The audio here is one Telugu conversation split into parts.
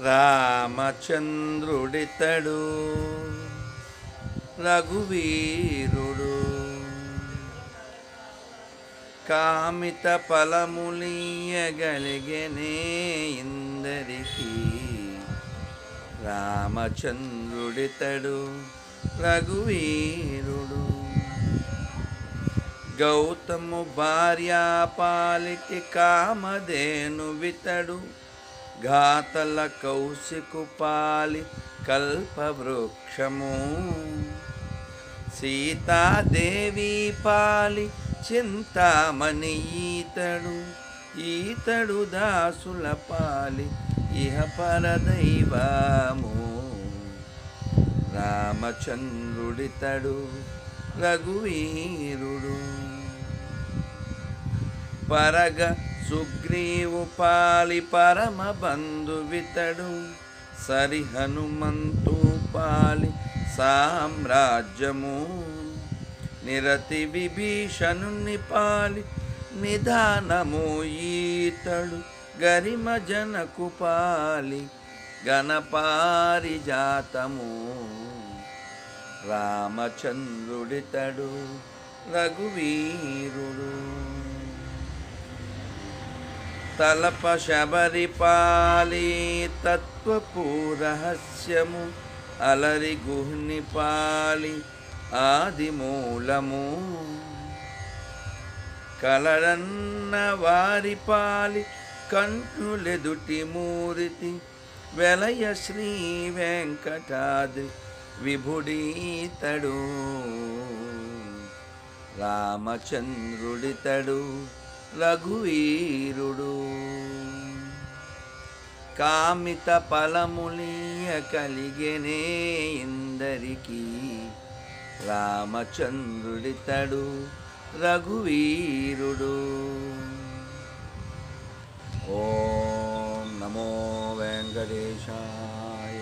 రామచంద్రుడితడు రఘువీరుడు. కామిత ఫలములీయగలిగనే ఇందరికీ రామచంద్రుడితడు రఘువీరుడు. గౌతము భార్యాపాలికి కామధేను వితడు ఘాతల కౌశికు పాలి కల్పవృక్షము. సీతాదేవి పాలి చింతామణి ఈతడు ఈతడు దాసుల పాలి ఇహ పరదైవాము. రామచంద్రుడితడు రఘువీరుడు పరగ సుగ్రీవు పాలి పరమ బంధువితడు సరి హనుమంతు పాలి సామ్రాజ్యము. నిరతి విభీషణుని పాలి నిదానము ఈతడు గరిమ జనకు పాలి గణపారిజాతము రామచంద్రుడితడు రఘువీరుడు తలప శబరి పాలి తత్వపు రహస్యము అలరి గుహ్ని పాలి ఆది మూలము. కలరన్న వారి పాలి కన్నులెదుటి మూరితి వెలయ శ్రీ వెంకటాద్రి విభుడీతడు రామచంద్రుడితడు. రఘువీరుడు కామిత ఫలములీయ కలిగెనే ఇందరికి రామచంద్రుడితడు రఘువీరుడు. ఓం నమో వెంకటేశాయ.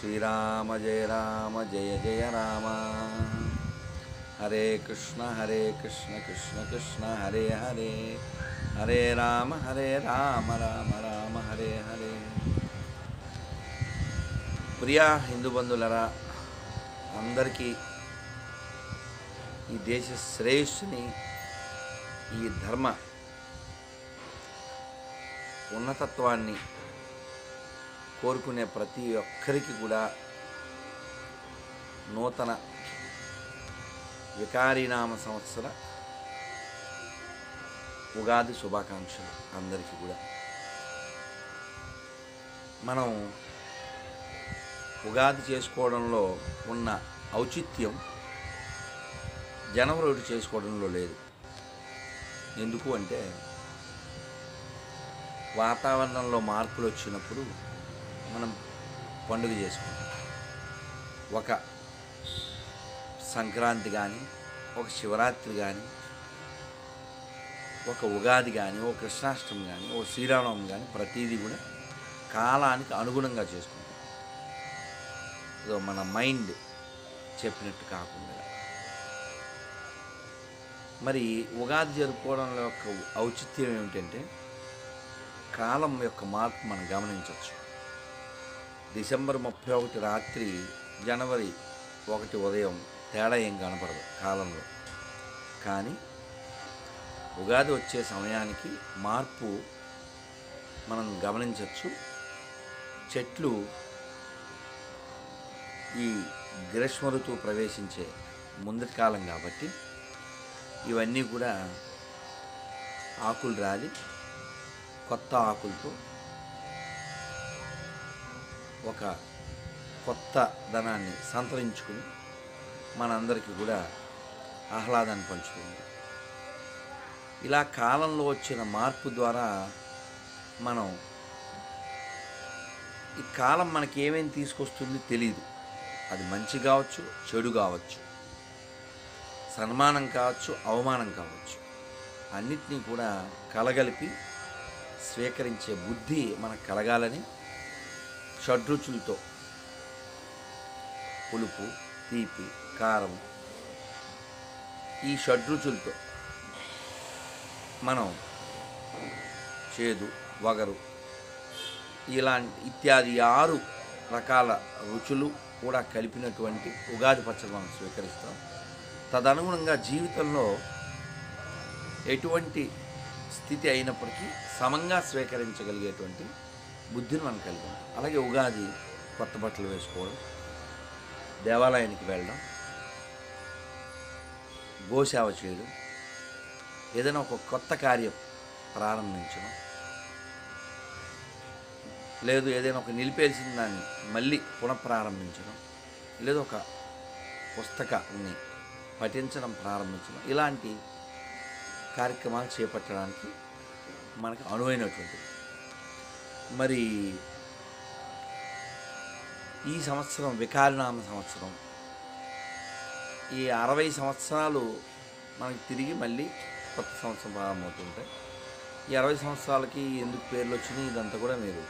శ్రీరామ జయ రామ జయ జయ రామ. హరే కృష్ణ హరే కృష్ణ కృష్ణ కృష్ణ హరే హరే హరే రామ హరే రామ రామ రామ హరే హరే ప్రియా హిందూ బంధువులరా అందరికీ ఈ దేశ శ్రేయస్సుని ఈ ధర్మ ఉన్నతత్వాన్ని కోరుకునే ప్రతి ఒక్కరికి కూడా నూతన వికారీనామ సంవత్సర ఉగాది శుభాకాంక్షలు అందరికీ కూడా. మనం ఉగాది చేసుకోవడంలో ఉన్న ఔచిత్యం జనవరి ఒకటి చేసుకోవడంలో లేదు. ఎందుకు అంటే వాతావరణంలో మార్పులు వచ్చినప్పుడు మనం పండుగ చేసుకుంటాం. ఒక సంక్రాంతి కానీ ఒక శివరాత్రి కానీ ఒక ఉగాది కానీ ఒక కృష్ణాష్టమి కానీ ఒక శ్రీరామనవమి కానీ ప్రతిదీ కూడా కాలానికి అనుగుణంగా చేసుకుంటాం. ఏదో మన మైండ్ చెప్పినట్టు కాకుండా. మరి ఉగాది జరుపుకోవడం యొక్క ఔచిత్యం ఏమిటంటే కాలం యొక్క మార్పు మనం గమనించవచ్చు. డిసెంబర్ ముప్పై ఒకటి రాత్రి జనవరి ఒకటి ఉదయం తేడా ఏం కనపడదు కాలంలో. కానీ ఉగాది వచ్చే సమయానికి మార్పు మనం గమనించవచ్చు చెట్లు ఈ గ్రీష్మ ఋతువు ప్రవేశించే ముందటి కాలం కాబట్టి ఇవన్నీ కూడా ఆకులు రాలి కొత్త ఆకులతో ఒక కొత్త ధనాన్ని సంతరించుకుని మనందరికీ కూడా ఆహ్లాదాన్ని పంచుతుంది ఇలా కాలంలో వచ్చిన మార్పు ద్వారా మనం ఈ కాలం మనకి ఏమేమి తీసుకొస్తుంది తెలియదు అది మంచి కావచ్చు చెడు కావచ్చు సన్మానం కావచ్చు అవమానం కావచ్చు. అన్నిటినీ కూడా కలగలిపి స్వీకరించే బుద్ధి మనకు కలగాలని షడ్రుచులతో పులుపు తీపి కారం ఈ షడ్రుచులతో మనం చేదు వగరు ఇలాంటి ఇత్యాది ఆరు రకాల రుచులు కూడా కలిపినటువంటి ఉగాది పచ్చడి మనం స్వీకరిస్తాం. తదనుగుణంగా జీవితంలో ఎటువంటి స్థితి అయినప్పటికీ సమంగా స్వీకరించగలిగేటువంటి బుద్ధిని మనం కలిగి అలాగే ఉగాది కొత్త బట్టలు వేసుకోవడం దేవాలయానికి వెళ్ళడం గోసేవ చేయడం ఏదైనా ఒక కొత్త కార్యం ప్రారంభించడం. లేదు ఏదైనా ఒక నిలిపేసిన దాన్ని మళ్ళీ పునఃప్రారంభించడం. లేదు ఒక పుస్తకాన్ని పఠించడం ప్రారంభించడం. ఇలాంటి కార్యక్రమాలు చేపట్టడానికి మనకు అనువైనటువంటిది. మరి ఈ సంవత్సరం వికారనామ సంవత్సరం ఈ అరవై సంవత్సరాలు మనకి తిరిగి మళ్ళీ కొత్త సంవత్సరం ప్రారంభమవుతుంటాయి ఈ అరవై సంవత్సరాలకి ఎందుకు పేర్లు వచ్చినాయి ఇదంతా కూడా మీరు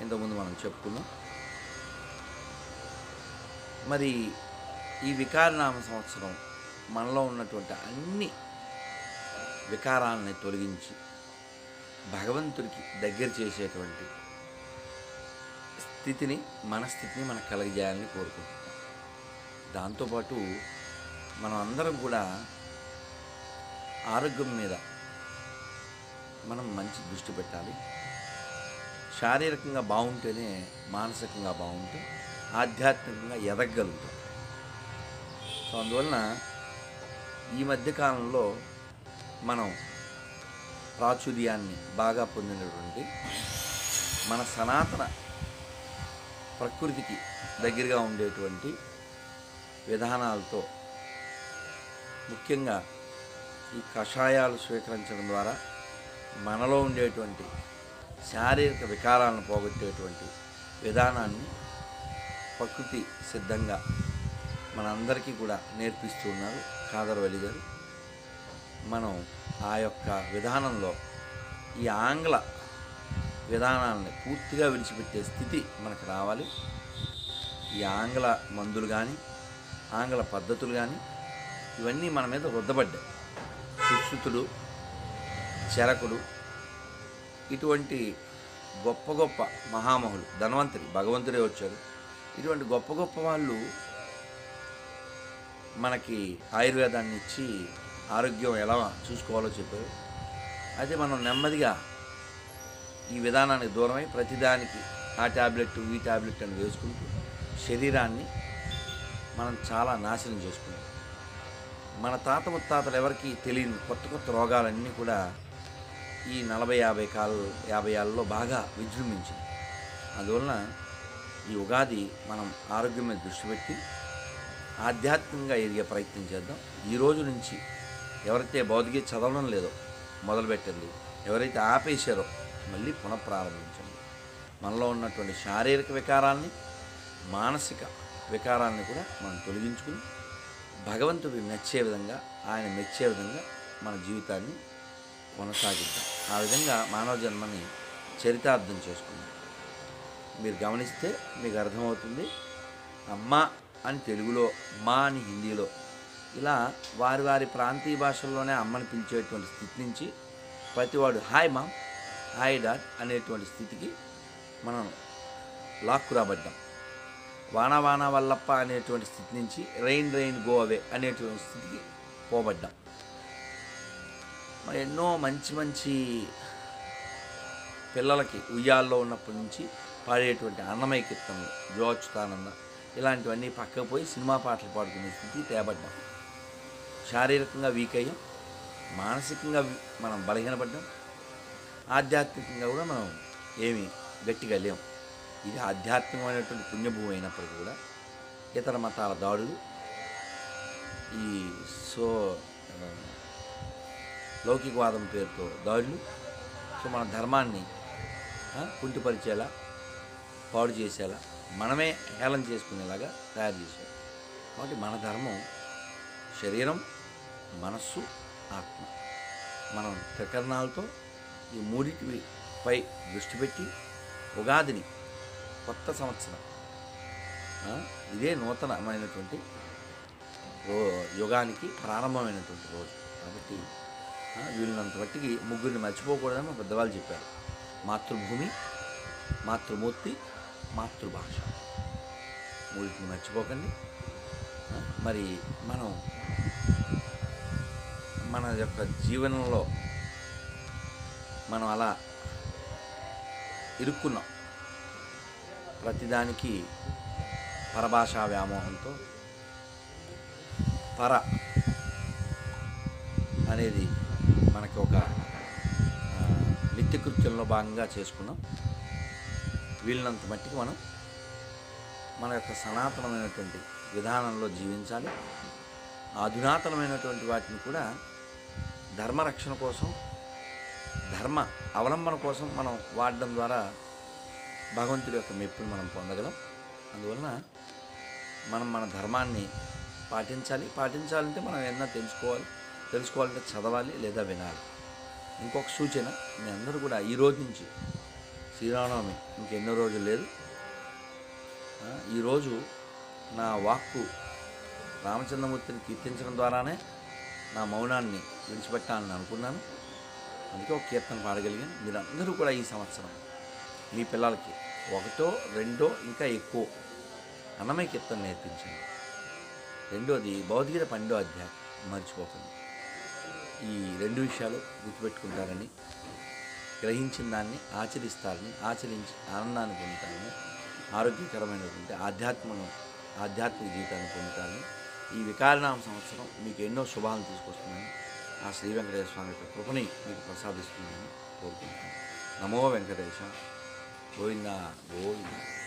ఇంతకుముందు మనం చెప్పుకున్నాం. మరి ఈ వికారనామ సంవత్సరం మనలో ఉన్నటువంటి అన్ని వికారాలని తొలగించి భగవంతుడికి దగ్గర చేసేటువంటి స్థితిని మనస్థితిని మనకు కలగజేయాలని కోరుకుంటున్నాం. దాంతోపాటు మనం అందరం కూడా ఆరోగ్యం మీద మనం మంచి దృష్టి పెట్టాలి. శారీరకంగా బాగుంటేనే మానసికంగా బాగుంటే ఆధ్యాత్మికంగా ఎదగలుగుతాం సో అందువలన ఈ మధ్యకాలంలో మనం ప్రాచుర్యాన్ని బాగా పొందినటువంటి మన సనాతన ప్రకృతికి దగ్గరగా ఉండేటువంటి విధానాలతో ముఖ్యంగా ఈ కషాయాలు స్వీకరించడం ద్వారా మనలో ఉండేటువంటి శారీరక వికారాలను పోగొట్టేటువంటి విధానాన్ని ప్రకృతి సిద్ధంగా మనందరికీ కూడా నేర్పిస్తూ ఉన్నారు కాదరవల్లి గారు. మనం ఆ యొక్క విధానంలో ఈ ఆంగ్ల విధానాలని పూర్తిగా విడిచిపెట్టే స్థితి మనకు రావాలి. ఈ ఆంగ్ల మందులు కానీ ఆంగ్ల పద్ధతులు కానీ ఇవన్నీ మన మీద రుద్దబడ్డాయి. సుశ్రుతుడు చరకుడు ఇటువంటి గొప్ప గొప్ప మహామహులు ధనవంతుడి భగవంతుడే వచ్చారు ఇటువంటి గొప్ప గొప్ప వాళ్ళు మనకి ఆయుర్వేదాన్ని ఇచ్చి ఆరోగ్యం ఎలా చూసుకోవాలో చెప్పారు. అయితే మనం నెమ్మదిగా ఈ విధానానికి దూరమై ప్రతిదానికి ఆ ట్యాబ్లెట్ ఈ ట్యాబ్లెట్ అని వేసుకుంటూ శరీరాన్ని మనం చాలా నాశనం చేసుకున్నాం. మన తాత ముత్తాతలు ఎవరికి తెలియని కొత్త కొత్త రోగాలన్నీ కూడా ఈ నలభై యాభై కాల యాభై ఏళ్ళలో బాగా విజృంభించింది. అందువలన ఈ ఉగాది మనం ఆరోగ్యం మీద దృష్టి పెట్టి ఆధ్యాత్మికంగా ఎదిగే ప్రయత్నం చేద్దాం. ఈ రోజు నుంచి ఎవరైతే భౌతిక చదవడం లేదో మొదలుపెట్టండి. ఎవరైతే ఆపేశారో మళ్ళీ పునఃప్రారంభించండి. మనలో ఉన్నటువంటి శారీరక వికారాల్ని మానసిక వికారాన్ని కూడా మనం తొలగించుకుని భగవంతుడికి నచ్చే విధంగా ఆయన మెచ్చే విధంగా మన జీవితాన్ని కొనసాగిద్దాం. ఆ విధంగా మానవ జన్మని చరితార్థం చేసుకుందాం. మీరు గమనిస్తే మీకు అర్థమవుతుంది అమ్మ అని తెలుగులో మా అని హిందీలో ఇలా వారి వారి ప్రాంతీయ భాషల్లోనే అమ్మని పిలిచేటువంటి స్థితి నుంచి ప్రతివాడు హాయ్ మామ్ హాయ్ డాడ్ అనేటువంటి స్థితికి మనం లాక్కు రాబడ్డాం. వాన వాన వల్లప్ప అనేటువంటి స్థితి నుంచి రెయిన్ రెయిన్ గో అవే అనేటువంటి స్థితికి పోబడ్డాం. మరి ఎన్నో మంచి మంచి పిల్లలకి ఉయ్యాల్లో ఉన్నప్పటి నుంచి పాడేటువంటి అన్నమయ కీర్తనలు జో ఇలాంటివన్నీ పక్కకు పోయి సినిమా పాటలు పాడుకునే స్థితి తేబడ్డాం. శారీరకంగా వీక్ అయ్యాం. మానసికంగా మనం బలహీనపడ్డాం. ఆధ్యాత్మికంగా కూడా మనం ఏమి గట్టిగా లేం. ఇది ఆధ్యాత్మికమైనటువంటి పుణ్యభూమి అయినప్పటికీ కూడా ఇతర మతాల దాడులు ఈ సో లౌకికవాదం పేరుతో దాడులు సో మన ధర్మాన్ని కుంటిపరిచేలా పాడు చేసేలా మనమే హేళన చేసుకునేలాగా తయారు చేశారు. కాబట్టి మన ధర్మం శరీరం మనస్సు ఆత్మ. మనం త్రికరణాలతో ఈ మూడింటి పై దృష్టి పెట్టి ఉగాదిని కొత్త సంవత్సరం. ఇదే నూతనమైనటువంటి రో యుగానికి ప్రారంభమైనటువంటి రోజు. కాబట్టి వీళ్ళంత వీళ్ళనంత మట్టికి ముగ్గురిని మర్చిపోకూడదని మా పెద్దవాళ్ళు చెప్పారు. మాతృభూమి మాతృమూర్తి మాతృభాష. మూడింటిని మర్చిపోకండి. మరి మనం మన యొక్క జీవనంలో మనం అలా ఇరుక్కున్నాం. ప్రతిదానికి పరభాషా వ్యామోహంతో పర అనేది మనకి ఒక నిత్యకృత్యంలో భాగంగా చేసుకున్నాం. వీలినంత మట్టికి మనం మన యొక్క సనాతనమైనటువంటి విధానంలో జీవించాలి. అధునాతనమైనటువంటి వాటిని కూడా ధర్మరక్షణ కోసం ధర్మ అవలంబన కోసం మనం వాడడం ద్వారా భగవంతుడి యొక్క మెప్పును మనం పొందగలం. అందువలన మనం మన ధర్మాన్ని పాటించాలి. పాటించాలంటే మనం ఏదైనా తెలుసుకోవాలి. తెలుసుకోవాలంటే చదవాలి లేదా వినాలి. ఇంకొక సూచన మీ అందరూ కూడా ఈ రోజు నుంచి శ్రీరామనవమి ఇంకెన్నో రోజులు లేదు. ఈరోజు నా వాక్కు రామచంద్రమూర్తిని కీర్తించడం ద్వారానే నా మౌనాన్ని విడిచిపెట్టాలని అనుకున్నాను. అందుకే ఒక కీర్తన పాడగలిగాను. మీరందరూ కూడా ఈ సంవత్సరం మీ పిల్లలకి. ఒకటో రెండో ఇంకా ఎక్కువ. అన్నమయ్య కీర్తన నేర్పించండి. రెండోది భౌతికత పన్నెండో అధ్యాయం. మర్చిపోకండి. ఈ రెండు విషయాలు గుర్తుపెట్టుకుంటారని గ్రహించిన దాన్ని ఆచరిస్తారని ఆచరించి ఆనందాన్ని పొందుతారని ఆరోగ్యకరమైనటువంటి ఆధ్యాత్మను ఆధ్యాత్మిక జీవితాన్ని పొందుతారని ఈ వికారనామ సంవత్సరం మీకు ఎన్నో శుభాలను తీసుకొస్తుందని ఆ శ్రీ వెంకటేశ్వర స్వామి యొక్క కృపని మీకు ప్రసాదిస్తుందని కోరుకుంటున్నాను. నమో వెంకటేశ 보이나 뭐 있나. 뭐